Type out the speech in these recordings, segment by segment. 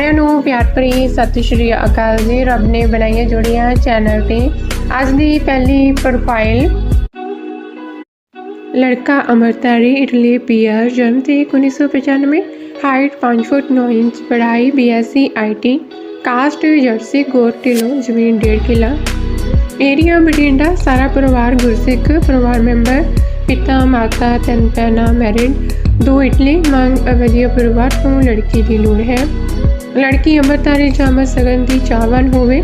ਸਾਰਿਆਂ ਨੂੰ ਪਿਆਰ ਭਰੀ ਸਤਿ ਸ਼੍ਰੀ ਅਕਾਲ ਜੀ। ਰੱਬ ਨੇ ਬਣਾਈਆਂ ਜੋੜੀਆਂ ਚੈਨਲ ਤੇ ਅੱਜ ਦੀ ਪਹਿਲੀ ਪ੍ਰੋਫਾਈਲ ਲੜਕਾ ਅਮਰਤਾਰੀ ਇਟਲੀ ਪੀਆਰ ਜਨਮ ਤੇ 1995 ਹਾਈਟ 5 ਫੁੱਟ 9 ਇੰਚ, ਪੜ੍ਹਾਈ ਬੀਐਸਸੀ ਆਈਟੀ ਕਾਸਟ ਜਰਸੀ ਗੋਤ ਢਿੱਲੋਂ, ਜ਼ਮੀਨ 1.5 ਕਿੱਲਾ। ਏਰੀਆ ਬਠਿੰਡਾ, ਸਾਰਾ ਪਰਿਵਾਰ ਗੁਰਸਿੱਖ, ਪਰਿਵਾਰ ਮੈਂਬਰ, ਪਿਤਾ, ਮਾਤਾ, ਤਿੰਨ ਭੈਣਾਂ ਮੈਰਿਡ ਦੋ ਇਟਲੀ, ਮੰਗ ਵਧੀਆ ਪਰਿਵਾਰ ਤੋਂ ਲੜਕੀ ਦੀ ਲੋੜ ਹੈ। ਲੜਕੀ ਅੰਮ੍ਰਿਤਾਰੀ ਜਾਮਾ ਸਗਨ ਦੀ ਚਾਹਵਾਨ ਹੋਵੇ।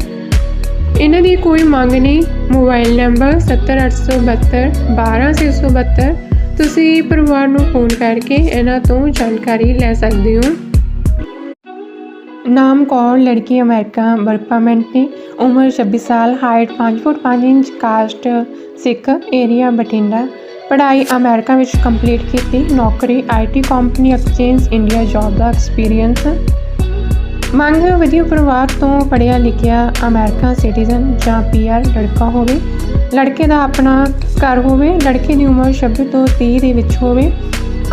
ਇਹਨਾਂ ਦੀ ਕੋਈ ਮੰਗ ਨਹੀਂ। ਮੋਬਾਈਲ ਨੰਬਰ 70872 12672 ਤੁਸੀਂ ਪਰਿਵਾਰ ਨੂੰ ਫੋਨ ਕਰਕੇ ਇਹਨਾਂ ਤੋਂ ਜਾਣਕਾਰੀ ਲੈ ਸਕਦੇ ਹੋ। ਨਾਮ ਕੌਰ ਲੜਕੀ ਅਮਰੀਕਾ ਵਰਕ ਪਰਮਿਟ ਦੀ ਉਮਰ 26 ਸਾਲ, height 5 foot 5 inch, caste Sikh, area Bathinda. ਪੜ੍ਹਾਈ ਅਮਰੀਕਾ ਵਿੱਚ ਕੰਪਲੀਟ ਕੀਤੀ। ਨੌਕਰੀ IT company exchange India job the experience. ਮੰਗ ਵਧੀਆ ਪਰਿਵਾਰ ਤੋਂ ਪੜ੍ਹਿਆ ਲਿਖਿਆ ਅਮਰੀਕਾ ਸਿਟੀਜ਼ਨ ਜਾਂ ਪੀਆਰ ਲੜਕਾ ਹੋਵੇ। ਲੜਕੇ ਦਾ ਆਪਣਾ ਘਰ ਹੋਵੇ, ਲੜਕੇ ਦੀ ਉਮਰ 26 ਤੋਂ 30 ਦੇ ਵਿੱਚ ਹੋਵੇ।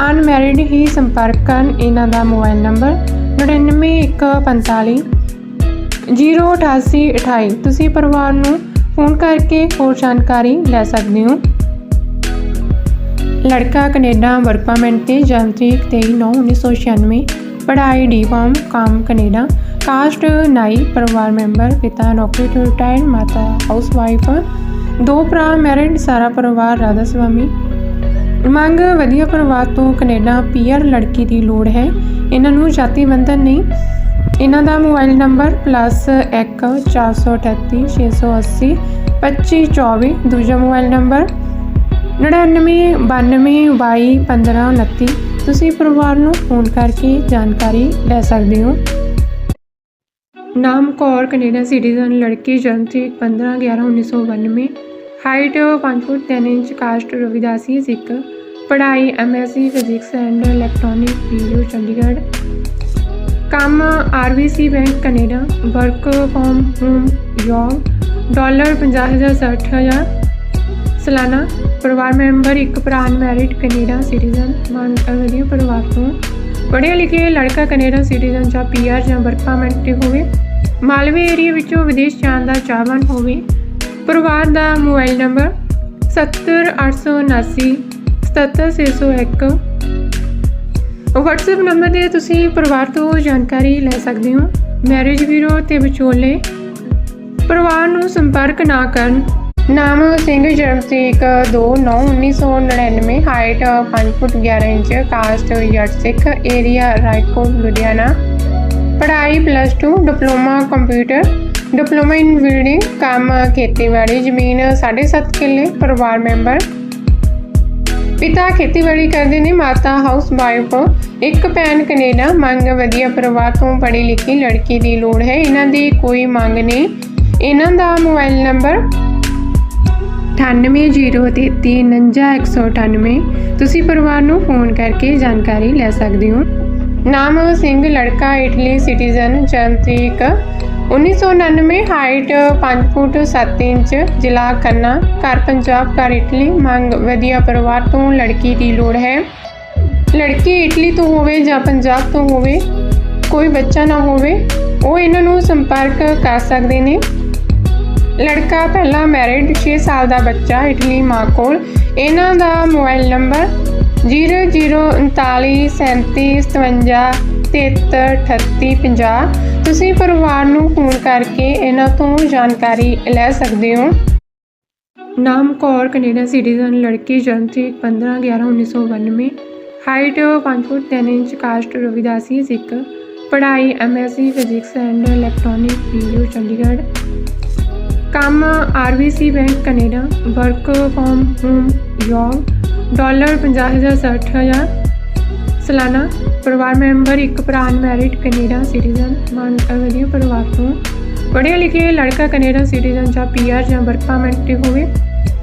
ਅਨਮੈਰਿਡ ਹੀ ਸੰਪਰਕ ਕਰਨ ਇਹਨਾਂ ਦਾ ਮੋਬਾਈਲ ਨੰਬਰ 99145 08828 ਤੁਸੀਂ ਪਰਿਵਾਰ ਨੂੰ ਫੋਨ ਕਰਕੇ ਹੋਰ ਜਾਣਕਾਰੀ ਲੈ ਸਕਦੇ ਹੋ। ਲੜਕਾ ਕੈਨੇਡਾ ਵਰਕ ਪਰਮਿਟ ਤੇ ਜਨਮ ਤਰੀਕ 23/9/1996 ਪੜ੍ਹਾਈ ਡੀਫਾਰਮ ਕਾਮ ਕੈਨੇਡਾ, ਕਾਸਟ ਨਾਈ ਪਰਿਵਾਰ ਮੈਂਬਰ, ਪਿਤਾ ਨੌਕਰੀ ਤੋਂ ਰਿਟਾਇਰਡ, ਮਾਤਾ ਹਾਊਸਵਾਈਫ, ਦੋ ਭਰਾ ਮੈਰਿਡ, ਸਾਰਾ ਪਰਿਵਾਰ ਰਾਧਾ ਸਵਾਮੀ। ਮੰਗ ਵਧੀਆ ਪਰਿਵਾਰ ਤੋਂ ਕੈਨੇਡਾ ਪੀਅਰ ਲੜਕੀ ਦੀ ਲੋੜ ਹੈ। ਇਹਨਾਂ ਨੂੰ ਜਾਤੀ ਬੰਧਨ ਨਹੀਂ। ਇਹਨਾਂ ਦਾ ਮੋਬਾਈਲ ਨੰਬਰ +1 438 680 2524 ਦੂਜਾ ਮੋਬਾਈਲ ਨੰਬਰ 99 92 22 15 29 ਤੁਸੀਂ ਪਰਿਵਾਰ ਨੂੰ ਫੋਨ ਕਰਕੇ ਜਾਣਕਾਰੀ ਲੈ ਸਕਦੇ ਹੋ। ਨਾਮ ਕੌਰ, ਕੈਨੇਡਾ ਸਿਟੀਜ਼ਨ, ਲੜਕੀ ਜਨਮ ਤਰੀਕ 15 11 1992 height 5 foot 3 inch, caste Ravidasi Sikh. ਪੜ੍ਹਾਈ MSc physics and electronic video, Chandigarh. ਕੰਮ RBC bank, Canada. Work from home job dollar 50000 60000 ਸਾਲਾਨਾ ਪਰਿਵਾਰ ਮੈਂਬਰ, ਇੱਕ ਭਰਾ ਮੈਰਿਡ ਕੈਨੇਡਾ ਸਿਟੀਜ਼ਨ ਮੰਗ ਵਧੀਆ ਪਰਿਵਾਰ ਤੋਂ। ਪੜ੍ਹਿਆ ਲਿਖਿਆ ਲੜਕਾ ਕੈਨੇਡਾ ਸਿਟੀਜ਼ਨ ਜਾਂ ਪੀਆਰ ਜਾਂ ਵਰਕ ਪਰਮਿਟ ਤੇ ਹੋਵੇ। ਮਾਲਵੇ ਏਰੀਆ ਵਿੱਚੋਂ ਵਿਦੇਸ਼ ਜਾਣ ਦਾ ਚਾਹਵਾਨ ਹੋਵੇ। ਪਰਿਵਾਰ ਦਾ ਮੋਬਾਈਲ ਨੰਬਰ 70879 77601 WhatsApp ਨੰਬਰ ਤੇ ਤੁਸੀਂ ਪਰਿਵਾਰ ਤੋਂ ਜਾਣਕਾਰੀ ਲੈ ਸਕਦੇ ਹੋ। ਮੈਰਿਜ ਬਿਊਰੋ ਤੇ ਵਿਚੋਲੇ। ਪਰਿਵਾਰ ਨੂੰ ਸੰਪਰਕ ਨਾ ਕਰਨ ਨਾਮ ਸਿੰਘ ਜਨਮ ਤਰੀਕ 2/9/1999 ਹਾਈਟ 5 ਫੁੱਟ 11 ਇੰਚ ਕਾਸਟ ਜੱਟ ਸਿੱਖ ਏਰੀਆ ਰਾਏਕੋਟ ਲੁਧਿਆਣਾ। ਪੜ੍ਹਾਈ plus 2 diploma computer diploma in building ਕੰਮ ਖੇਤੀਬਾੜੀ, ਜ਼ਮੀਨ 7.5 ਕਿੱਲੇ, ਪਰਿਵਾਰ ਮੈਂਬਰ ਪਿਤਾ ਖੇਤੀਬਾੜੀ ਕਰਦੇ ਨੇ, ਮਾਤਾ ਹਾਊਸ ਵਾਈਫ ਇੱਕ ਭੈਣ ਕੈਨੇਡਾ, ਮੰਗ ਵਧੀਆ ਪਰਿਵਾਰ ਤੋਂ ਪੜ੍ਹੀ ਲਿਖੀ ਲੜਕੀ ਦੀ ਲੋੜ ਹੈ। ਇਹਨਾਂ ਦੀ ਕੋਈ ਮੰਗ ਨਹੀਂ। ਇਹਨਾਂ ਦਾ ਮੋਬਾਈਲ ਨੰਬਰ 9803399198 ਤੁਸੀਂ ਪਰਿਵਾਰ ਨੂੰ ਫੋਨ ਕਰਕੇ ਜਾਣਕਾਰੀ ਲੈ ਸਕਦੇ ਹੋ ਨਾਮ ਸਿੰਘ ਲੜਕਾ ਇਟਲੀ ਸਿਟੀਜ਼ਨ ਜਨਮ ਤਰੀਕ 1999 ਹਾਈਟ 5 ਫੁੱਟ 7 ਇੰਚ ਜ਼ਿਲ੍ਹਾ ਖੰਨਾ ਘਰ ਪੰਜਾਬ ਘਰ ਇਟਲੀ ਮੰਗ ਵਧੀਆ ਪਰਿਵਾਰ ਤੋਂ ਲੜਕੀ ਦੀ ਲੋੜ ਹੈ ਲੜਕੀ ਇਟਲੀ ਤੋਂ ਹੋਵੇ ਜਾਂ ਪੰਜਾਬ ਤੋਂ ਹੋਵੇ ਕੋਈ ਬੱਚਾ ਨਾ ਹੋਵੇ ਉਹ ਇਹਨਾਂ ਨੂੰ ਸੰਪਰਕ ਕਰ ਸਕਦੇ ਨੇ ਲੜਕਾ ਪਹਿਲਾ ਮੈਰਿਡ 6 ਸਾਲ ਦਾ ਬੱਚਾ ਇਟਲੀ ਮਾਂ ਕੋਲ। ਇਹਨਾਂ ਦਾ ਮੋਬਾਈਲ ਨੰਬਰ 003937573850 ਤੁਸੀਂ ਪਰਿਵਾਰ ਨੂੰ ਫੋਨ ਕਰਕੇ ਇਹਨਾਂ ਤੋਂ ਜਾਣਕਾਰੀ ਲੈ ਸਕਦੇ ਹੋ। ਨਾਮ ਕੌਰ, ਕੈਨੇਡਾ ਸਿਟੀਜ਼ਨ, ਲੜਕੀ ਜਨਮ ਤਰੀਕ 15 11 1992 height 5 foot 3 inch caste Ravidasi Sikh. ਪੜ੍ਹਾਈ MSc physics and electronic video Chandigarh. ਕੰਮ RBC bank Canada, work from home job dollar 50000 60000 ਸਾਲਾਨਾ, ਪਰਿਵਾਰ ਮੈਂਬਰ, ਇੱਕ ਭਰਾ ਮੈਰਿਡ ਕੈਨੇਡਾ ਸਿਟੀਜ਼ਨ ਮੰਗ ਵਧੀਆ ਪਰਿਵਾਰ ਤੋਂ। ਪੜ੍ਹੇ ਲਿਖੇ ਲੜਕਾ ਕੈਨੇਡਾ ਸਿਟੀਜ਼ਨ ਜਾਂ ਪੀਆਰ ਜਾਂ ਵਰਕ ਪਰਮਿਟ ਤੇ ਹੋਵੇ।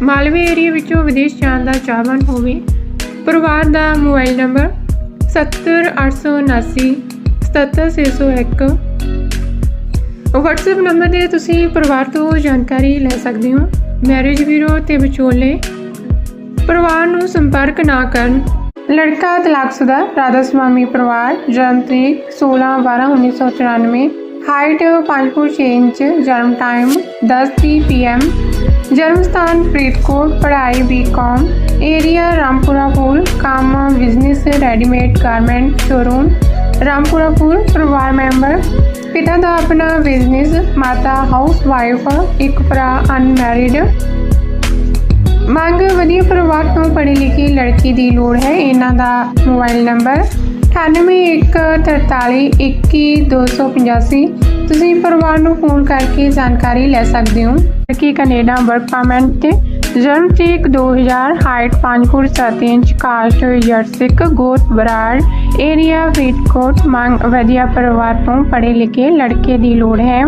ਮਾਲਵੇ ਏਰੀਆ ਵਿੱਚੋਂ ਵਿਦੇਸ਼ ਜਾਣ ਦਾ ਚਾਹਵਾਨ ਹੋਵੇ। ਪਰਿਵਾਰ ਦਾ ਮੋਬਾਈਲ ਨੰਬਰ 70879 77601 WhatsApp ਨੰਬਰ ਤੇ ਤੁਸੀਂ ਪਰਿਵਾਰ ਤੋਂ ਜਾਣਕਾਰੀ ਲੈ ਸਕਦੇ ਹੋ। ਮੈਰਿਜ ਬਿਊਰੋ ਤੇ ਵਿਚੋਲੇ। ਪਰਿਵਾਰ ਨੂੰ ਸੰਪਰਕ ਨਾ ਕਰਨ। ਲੜਕਾ ਤਲਾਕਸ਼ੁਦਾ ਰਾਧਾ ਸੁਆਮੀ ਪਰਿਵਾਰ, ਜਨਮ ਤਰੀਕ 16 12 1994 ਹਾਈਟ 5 ਫੁੱਟ 6 ਇੰਚ, ਜਨਮ ਟਾਈਮ 10:30 ਪੀਐਮ ਜਨਮ ਸਥਾਨ ਫਰੀਦਕੋਟ, ਪੜ੍ਹਾਈ ਬੀਕਾਮ ਏਰੀਆ ਰਾਮਪੁਰਾ ਪੁਲ ਕੰਮ business readymade garment showroom Rampura Phul ਪਰਿਵਾਰ ਮੈਂਬਰ ਪਿਤਾ ਦਾ ਆਪਣਾ ਬਿਜ਼ਨਸ ਮਾਤਾ ਹਾਊਸ ਵਾਈਫ ਇੱਕ ਭਰਾ ਅਨਮੈਰਿਡ ਮੰਗ ਵਧੀਆ ਪਰਿਵਾਰ ਤੋਂ ਪੜ੍ਹੀ ਲਿਖੀ ਲੜਕੀ ਦੀ ਲੋੜ ਹੈ। ਇਹਨਾਂ ਦਾ ਮੋਬਾਈਲ ਨੰਬਰ 9814321285 ਤੁਸੀਂ ਪਰਿਵਾਰ ਨੂੰ ਫੋਨ ਕਰਕੇ ਜਾਣਕਾਰੀ ਲੈ ਸਕਦੇ ਹੋ। ਲੜਕੀ ਕੈਨੇਡਾ ਵਰਕ ਪਰਮਿਟ ਤੇ ਜਨਮ ਤਰੀਕ 2000 ਹਾਈਟ 5 ਫੁੱਟ 7 ਇੰਚ ਕਾਸਟ ਜੱਟ ਸਿੱਖ ਗੋਤ ਬਰਾੜ ਏਰੀਆ ਫਰੀਦਕੋਟ ਮੰਗ ਵਧੀਆ ਪਰਿਵਾਰ ਤੋਂ ਪੜ੍ਹੇ ਲਿਖੇ ਲੜਕੇ ਦੀ ਲੋੜ ਹੈ।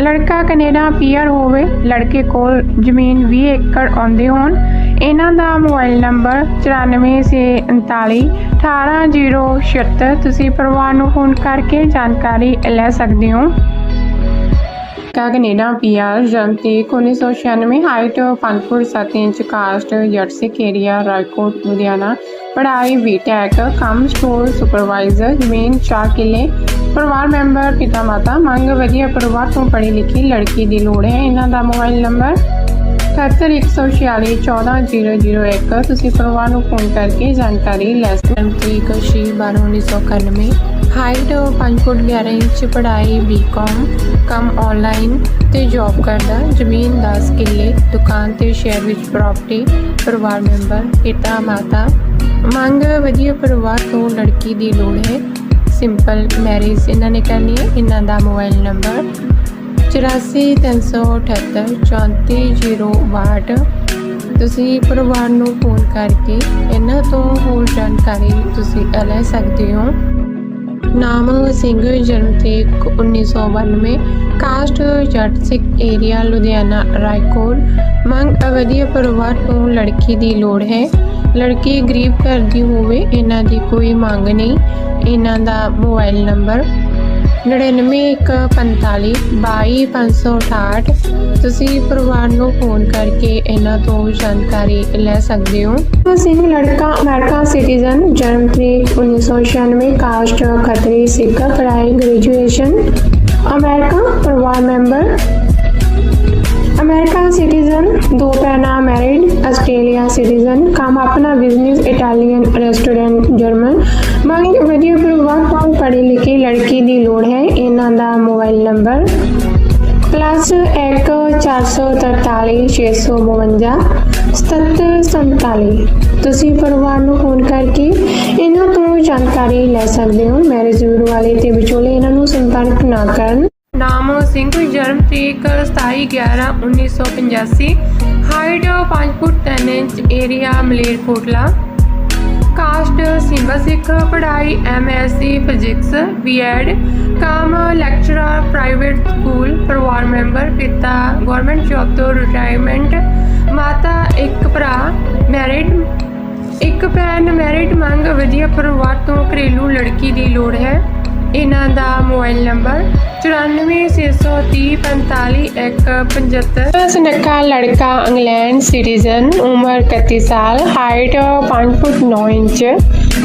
ਲੜਕਾ ਕੈਨੇਡਾ ਪੀਆਰ ਹੋਵੇ, ਲੜਕੇ ਕੋਲ ਜ਼ਮੀਨ 20 ਏਕੜ ਆਉਂਦੇ ਹੋਣ। ਇਹਨਾਂ ਦਾ ਮੋਬਾਈਲ ਨੰਬਰ 9439 18076 ਤੁਸੀਂ ਪਰਿਵਾਰ ਨੂੰ ਫੋਨ ਕਰਕੇ ਜਾਣਕਾਰੀ ਲੈ ਸਕਦੇ ਹੋ। ਕਾ ਕੈਨੇਡਾ ਪੀਆਰ ਜਨਮ ਤਰੀਕ 1996 ਹਾਈਟ 5 ਫੁੱਟ 7 ਇੰਚ ਕਾਸਟ ਜੱਟ ਸਿੱਖ ਏਰੀਆ ਰਾਏਕੋਟ ਲੁਧਿਆਣਾ। ਪੜ੍ਹਾਈ ਬੀਟੈਕ ਕੰਮ ਸਟੋਰ ਸੁਪਰਵਾਈਜ਼ਰ ਜ਼ਮੀਨ 4 ਕਿੱਲੇ। ਪਰਿਵਾਰ ਮੈਂਬਰ ਪਿਤਾ ਮਾਤਾ ਮੰਗ ਵਧੀਆ ਪਰਿਵਾਰ ਤੋਂ ਪੜ੍ਹੀ ਲਿਖੀ ਲੜਕੀ ਦੀ ਲੋੜ ਹੈ। ਇਹਨਾਂ ਦਾ ਮੋਬਾਈਲ ਨੰਬਰ 7146414001 ਤੁਸੀਂ ਪਰਿਵਾਰ ਨੂੰ ਫੋਨ ਕਰਕੇ ਜਾਣਕਾਰੀ ਲੈ ਸਕਦੇ ਹੋ। ਤਰੀਕ 6 12 1991 ਹਾਈਟ 5 ਫੁੱਟ 11 ਇੰਚ ਪੜ੍ਹਾਈ ਬੀਕਾਮ ਕੰਮ ਆਨਲਾਈਨ ਤੇ ਜੌਬ ਕਰਦਾ। ਜ਼ਮੀਨ 10 ਕਿੱਲੇ, ਦੁਕਾਨ ਤੇ ਸ਼ਹਿਰ ਵਿੱਚ ਪ੍ਰਾਪਰਟੀ ਪਰਿਵਾਰ ਮੈਂਬਰ ਪਿਤਾ, ਮਾਤਾ। ਮੰਗ ਵਧੀਆ ਪਰਿਵਾਰ ਤੋਂ ਲੜਕੀ ਦੀ ਲੋੜ ਹੈ। ਸਿੰਪਲ ਮੈਰਿਜ ਇਹਨਾਂ ਨੇ ਕਰਨੀ ਹੈ। ਇਹਨਾਂ ਦਾ ਮੋਬਾਈਲ ਨੰਬਰ 8438 ਤੁਸੀਂ ਪਰਿਵਾਰ ਨੂੰ ਫੋਨ ਕਰਕੇ ਇਹਨਾਂ ਤੋਂ ਹੋਰ ਜਾਣਕਾਰੀ ਤੁਸੀਂ ਲੈ ਸਕਦੇ ਹੋ। ਨਾਮ ਸਿੰਘ ਜਨਮ ਤਰੀਕ 1992 ਕਾਸਟ ਜੱਟ ਸਿੱਖ ਏਰੀਆ, ਲੁਧਿਆਣਾ, ਰਾਏਕੋਟ। ਮੰਗ ਅਵਧੀ ਪਰਿਵਾਰ ਤੋਂ ਲੜਕੀ ਦੀ ਲੋੜ ਹੈ। ਲੜਕੀ ਗਰੀਬ ਘਰ ਦੀ ਹੋਵੇ, ਇਹਨਾਂ ਦੀ ਕੋਈ ਮੰਗ ਨਹੀਂ। ਇਹਨਾਂ ਦਾ ਮੋਬਾਈਲ ਨੰਬਰ 9945 22568 ਤੁਸੀਂ ਪਰਿਵਾਰ ਨੂੰ ਫੋਨ ਕਰਕੇ ਇਹਨਾਂ ਤੋਂ ਜਾਣਕਾਰੀ ਲੈ ਸਕਦੇ ਹੋ। ਸਿੰਘ ਲੜਕਾ, ਅਮਰੀਕਾ ਸਿਟੀਜ਼ਨ ਜਨਮ ਤਰੀਕ 1996 ਕਾਸਟ, ਖਤਰੀ ਸਿੱਖ ਪੜ੍ਹਾਈ ਗ੍ਰੈਜੂਏਸ਼ਨ ਅਮਰੀਕਾ ਪਰਿਵਾਰ ਮੈਂਬਰ ਅਮਰੀਕਨ ਸਿਟੀਜ਼ਨ ਦੋ ਭੈਣਾਂ ਮੈਰਿਡ ਆਸਟ੍ਰੇਲੀਆ ਸਿਟੀਜ਼ਨ ਕੰਮ ਆਪਣਾ ਬਿਜ਼ਨਸ ਇਟਾਲੀਅਨ ਰੈਸਟੋਰੈਂਟ ਜਰਮਨ ਮੰਗ ਵਧੀਆ ਪਰਿਵਾਰ ਤੋਂ ਪੜ੍ਹੀ ਲਿਖੀ ਲੜਕੀ ਦੀ ਲੋੜ ਹੈ, ਇਹਨਾਂ ਦਾ ਮੋਬਾਈਲ ਨੰਬਰ ਪਲੱਸ 1 443 652 7747 ਤੁਸੀਂ ਪਰਿਵਾਰ ਨੂੰ ਫੋਨ ਕਰਕੇ ਇਹਨਾਂ ਤੋਂ ਜਾਣਕਾਰੀ ਲੈ ਸਕਦੇ ਹੋ। ਮੈਰਿਜ ਬਿਊਰੋ ਵਾਲੇ ਤੇ ਵਿਚੋਲੇ ਇਹਨਾਂ ਨੂੰ ਸੰਪਰਕ ਨਾ ਕਰਨ। ਨਾਮ ਸਿੰਘ ਜਨਮ ਤਰੀਕ 27/11/1985 height 5 foot 3 inch area Malerkotla caste Simba ਸਿੱਖ, ਪੜ੍ਹਾਈ ਐਮਐਸਸੀ ਫਿਜ਼ਿਕਸ ਬੀਐਡ ਕਾਮ ਲੈਕਚਰਰ ਪ੍ਰਾਈਵੇਟ ਸਕੂਲ ਪਰਿਵਾਰ ਮੈਂਬਰ ਪਿਤਾ ਗਵਰਨਮੈਂਟ ਜੌਬ ਤੋਂ ਰਿਟਾਇਰਮੈਂਟ ਮਾਤਾ ਇੱਕ ਭਰਾ ਮੈਰਿਡ ਇੱਕ ਭੈਣ ਮੈਰਿਡ ਮੰਗ, ਵਧੀਆ ਪਰਿਵਾਰ ਤੋਂ ਘਰੇਲੂ ਲੜਕੀ ਦੀ ਲੋੜ ਹੈ। ਇਹਨਾਂ ਦਾ ਮੋਬਾਈਲ ਨੰਬਰ 9463455175 ਸੁਨੱਖਾ ਲੜਕਾ ਇੰਗਲੈਂਡ ਸਿਟੀਜ਼ਨ, ਉਮਰ 31 ਸਾਲ height 5 foot 9 inch.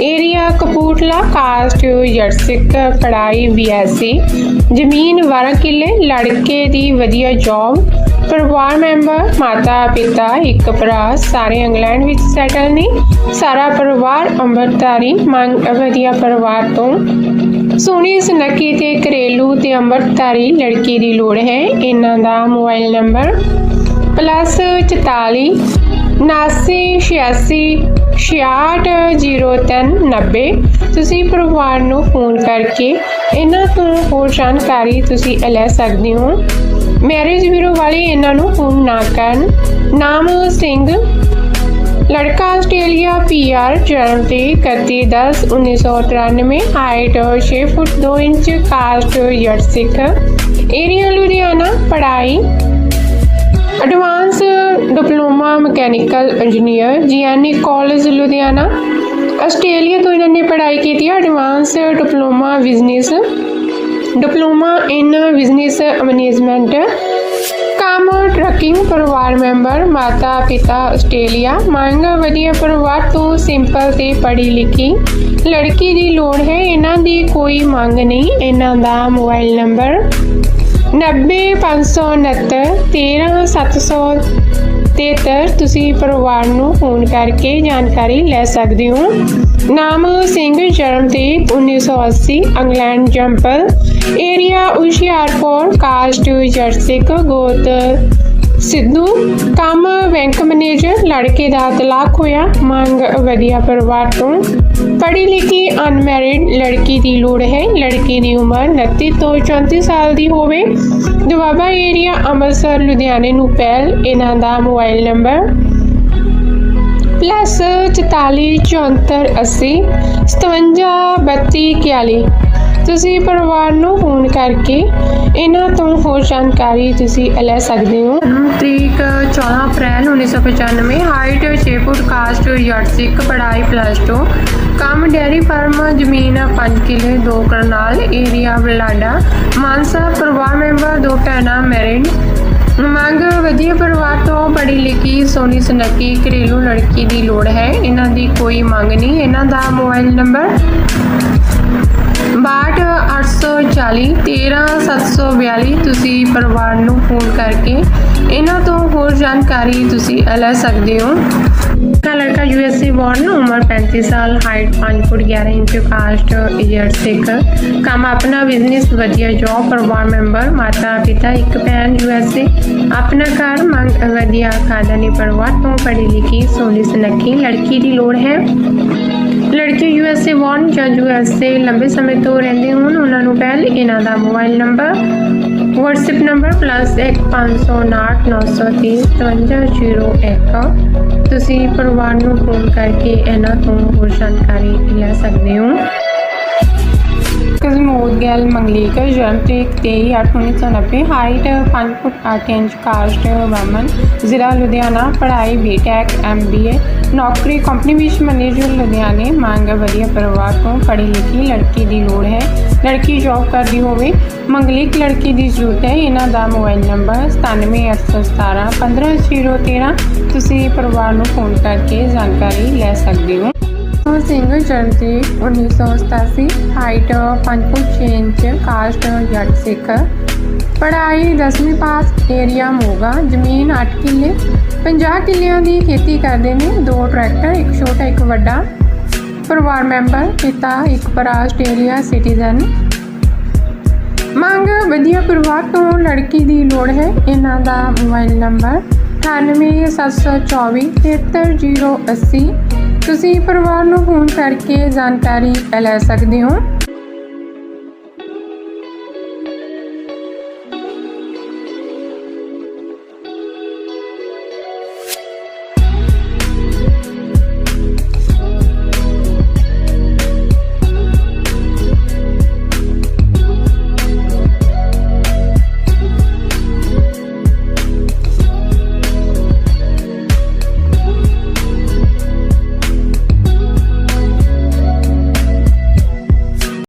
Area Kapurthala caste Jatt Sikh ਪੜ੍ਹਾਈ ਬੀਐਸਸੀ ਜ਼ਮੀਨ 12 ਕਿੱਲੇ, ਲੜਕੇ ਦੀ ਵਧੀਆ ਜੌਬ ਪਰਿਵਾਰ ਮੈਂਬਰ, ਮਾਤਾ, ਪਿਤਾ, ਇੱਕ ਭਰਾ, ਸਾਰੇ ਇੰਗਲੈਂਡ ਵਿੱਚ ਸੈਟਲ ਨੇ। ਸਾਰਾ ਪਰਿਵਾਰ ਅੰਮ੍ਰਿਤਧਾਰੀ, ਮੰਗ ਵਧੀਆ ਪਰਿਵਾਰ ਤੋਂ। ਸੋਹਣੀ ਸੁਨੱਖੀ ਤੇ ਘਰੇਲੂ ਤੇ ਅੰਮ੍ਰਿਤਧਾਰੀ ਲੜਕੀ ਦੀ ਲੋੜ ਹੈ। ਇਹਨਾਂ ਦਾ ਮੋਬਾਈਲ ਨੰਬਰ ਪਲੱਸ 44 ਉਨਾਸੀ ਛਿਆਸੀ, ਛਿਆਹਠ, ਜ਼ੀਰੋ, ਤਿੰਨ, ਨੱਬੇ। ਤੁਸੀਂ ਪਰਿਵਾਰ ਨੂੰ ਫੋਨ ਕਰਕੇ ਇਹਨਾਂ ਤੋਂ ਹੋਰ ਜਾਣਕਾਰੀ ਤੁਸੀਂ ਲੈ ਸਕਦੇ ਹੋ। ਮੈਰਿਜ ਬਿਊਰੋ ਵਾਲੇ ਇਹਨਾਂ ਨੂੰ ਫੋਨ ਨਾ ਕਰਨ। ਨਾਮ ਸਿੰਘ ਲੜਕਾ ਆਸਟ੍ਰੇਲੀਆ ਪੀਆਰ ਜਨਮ ਤੇ 31/10/1993 ਹਾਈਟ 6 ਫੁੱਟ 2 ਇੰਚ, ਕਾਸਟ ਜੱਟ ਸਿੱਖ। ਏਰੀਆ ਲੁਧਿਆਣਾ, ਪੜ੍ਹਾਈ। Advance diploma mechanical engineer GNE college Ludhiana. Australia ਤੋਂ ਇਹਨਾਂ ਨੇ ਪੜ੍ਹਾਈ ਕੀਤੀ ਹੈ। Advance diploma business diploma in business management ਨਾਮ ਟਰਕਿੰਗ ਪਰਿਵਾਰ ਮੈਂਬਰ ਮਾਤਾ, ਪਿਤਾ, ਆਸਟ੍ਰੇਲੀਆ। ਮੰਗ ਵਧੀਆ ਪਰਿਵਾਰ, ਤੋਂ ਸਿੰਪਲ ਤੇ ਪੜ੍ਹੀ ਲਿਖੀ। ਲੜਕੀ ਦੀ ਲੋੜ ਹੈ, ਇਹਨਾਂ ਦੀ ਕੋਈ ਮੰਗ ਨਹੀਂ। ਇਹਨਾਂ ਦਾ ਮੋਬਾਈਲ ਨੰਬਰ 90569 13773 ਤੁਸੀਂ ਪਰਿਵਾਰ ਨੂੰ ਫੋਨ ਕਰਕੇ ਜਾਣਕਾਰੀ ਲੈ ਸਕਦੇ ਹੋ। ਨਾਮ ਸਿੰਘ, ਜਨਮ ਤੇ 1980 ਇੰਗਲੈਂਡ ਜੰਪਲ ਏਰੀਆ ਹੁਸ਼ਿਆਰਪੁਰ, ਕਾਸਟ ਜਰਸਿਕ ਗੋਤ ਸਿੱਧੂ, ਕੰਮ ਬੈਂਕ ਮੈਨੇਜਰ, ਲੜਕੇ ਦਾ ਤਲਾਕ ਹੋਇਆ, ਮੰਗ ਵਧੀਆ ਪਰਿਵਾਰ ਤੋਂ। ਪੜ੍ਹੀ ਲਿਖੀ ਅਨਮੈਰਿਡ ਲੜਕੀ ਦੀ ਲੋੜ ਹੈ, ਲੜਕੀ ਦੀ ਉਮਰ 29 ਤੋਂ 34 ਸਾਲ ਦੀ ਹੋਵੇ। ਦੁਆਬਾ ਏਰੀਆ ਅੰਮ੍ਰਿਤਸਰ, ਲੁਧਿਆਣੇ ਨੂੰ ਪਹਿਲ, ਇਹਨਾਂ ਦਾ ਮੋਬਾਈਲ ਨੰਬਰ ਪਲੱਸ 44 74 80 57 32 41 ਤੁਸੀਂ ਪਰਿਵਾਰ ਨੂੰ ਫੋਨ ਕਰਕੇ ਇਹਨਾਂ ਤੋਂ ਹੋਰ ਜਾਣਕਾਰੀ ਤੁਸੀਂ ਲੈ ਸਕਦੇ ਹੋ। ਤਰੀਕ 14 ਅਪ੍ਰੈਲ 1995 ਹਾਈਟ 6 ਫੁੱਟ ਕਾਸਟ ਯਾਰਡਸਿਕ ਪੜ੍ਹਾਈ ਪਲੱਸ 2 ਕੰਮ ਡੈਰੀ ਫਾਰਮ, ਜ਼ਮੀਨ 5 ਕਿੱਲੇ, ਦੋ ਕਰਨਾਲ ਏਰੀਆ ਬਲਾਡਾ ਮਾਨਸਾ ਪਰਿਵਾਰ ਮੈਂਬਰ, ਦੋ ਭੈਣਾਂ ਮੈਰਿਡ ਮੰਗ, ਵਧੀਆ ਪਰਿਵਾਰ ਤੋਂ ਪੜ੍ਹੀ ਲਿਖੀ ਸੋਨੀ ਸੁਨੱਖੀ, ਘਰੇਲੂ ਲੜਕੀ ਦੀ ਲੋੜ ਹੈ। ਇਹਨਾਂ ਦੀ ਕੋਈ ਮੰਗ ਨਹੀਂ। ਇਹਨਾਂ ਦਾ ਮੋਬਾਈਲ ਨੰਬਰ 62840 13742 ਤੁਸੀਂ ਪਰਿਵਾਰ ਨੂੰ ਫੋਨ ਕਰਕੇ ਇਹਨਾਂ ਤੋਂ ਹੋਰ ਜਾਣਕਾਰੀ ਤੁਸੀਂ ਲੈ ਸਕਦੇ ਹੋ का लड़का यूएसए बॉर्न उम्र 35 साल height 5 foot 11 inch cast year Sikh ਕੰਮ ਆਪਣਾ ਬਿਜ਼ਨਸ ਵਧੀਆ ਜੌਬ ਪਰਿਵਾਰ ਮੈਂਬਰ ਮਾਤਾ ਪਿਤਾ ਇੱਕ ਭੈਣ ਯੂਐਸਏ ਆਪਣਾ ਘਰ ਮੰਗ ਵਧੀਆ ਖਾਨਦਾਨੀ ਪਰਿਵਾਰ ਤੋਂ ਪੜ੍ਹੀ ਲਿਖੀ ਸੋਹਣੀ ਸੁਨੱਖੀ ਲੜਕੀ ਦੀ ਲੋੜ ਹੈ ਲੜਕੇ ਯੂਐਸਏ ਵਾਰਨ ਜਾਂ ਯੂਐਸਏ ਲੰਬੇ ਸਮੇਂ ਤੋਂ ਰਹਿੰਦੇ ਹੋਣ, ਉਹਨਾਂ ਨੂੰ ਪਹਿਲ ਇਹਨਾਂ ਦਾ ਮੋਬਾਈਲ ਨੰਬਰ WhatsApp ਨੰਬਰ +1509305501 ਤੁਸੀਂ ਪਰਿਵਾਰ ਨੂੰ ਫੋਨ ਕਰਕੇ ਇਹਨਾਂ ਤੋਂ ਹੋਰ ਜਾਣਕਾਰੀ ਲੈ ਸਕਦੇ ਹੋ। ਕਜ਼ਮੋਦ ਗੈਲ ਮੰਗਲੀਕ ਜਨਮ ਤਰੀਕ 23/8/1990 ਹਾਈਟ 5 ਫੁੱਟ 8 ਇੰਚ, ਕਾਸਟ ਵਮਨ, ਜ਼ਿਲ੍ਹਾ ਲੁਧਿਆਣਾ, ਪੜ੍ਹਾਈ ਬੀਟੈਕ ਐਮਬੀਏ ਨੌਕਰੀ ਕੰਪਨੀ ਵਿੱਚ ਮੈਨੇਜਰ ਲੁਧਿਆਣੇ, ਮੰਗ ਵਧੀਆ ਪਰਿਵਾਰ ਤੋਂ ਪੜ੍ਹੀ ਲਿਖੀ ਲੜਕੀ ਦੀ ਲੋੜ ਹੈ। ਲੜਕੀ ਜੌਬ ਕਰਦੀ ਹੋਵੇ, ਮੰਗਲੀਕ ਲੜਕੀ ਦੀ ਜ਼ਰੂਰਤ ਹੈ। ਇਹਨਾਂ ਦਾ ਮੋਬਾਈਲ ਨੰਬਰ 97817 15013 ਤੁਸੀਂ ਪਰਿਵਾਰ ਨੂੰ ਫੋਨ ਕਰਕੇ ਜਾਣਕਾਰੀ ਲੈ ਸਕਦੇ ਹੋ। ਉਹ ਸਿੰਘ ਜਨਮ ਤੇ 1987 ਹਾਈਟ 5 ਫੁੱਟ 6 ਇੰਚ ਕਾਸਟ ਜੱਟ ਸਿੱਖ। ਪੜ੍ਹਾਈ 10ਵੀਂ ਪਾਸ ਏਰੀਆ ਮੋਗਾ, ਜ਼ਮੀਨ 8 ਕਿੱਲੇ। 50 ਕਿੱਲਿਆਂ ਦੀ ਖੇਤੀ ਕਰਦੇ ਨੇ, ਦੋ ਟਰੈਕਟਰ, ਇੱਕ ਛੋਟਾ, ਇੱਕ ਵੱਡਾ। ਪਰਿਵਾਰ ਮੈਂਬਰ, ਪਿਤਾ, ਇੱਕ ਭਰਾ ਆਸਟ੍ਰੇਲੀਆ ਸਿਟੀਜ਼ਨ ਮੰਗ ਵਧੀਆ ਪਰਿਵਾਰ ਤੋਂ ਲੜਕੀ ਦੀ ਲੋੜ ਹੈ, ਇਹਨਾਂ ਦਾ ਮੋਬਾਈਲ ਨੰਬਰ 9874 73080 ਤੁਸੀਂ ਪਰਿਵਾਰ ਨੂੰ ਫੋਨ ਕਰਕੇ ਜਾਣਕਾਰੀ ਲੈ ਸਕਦੇ ਹੋ।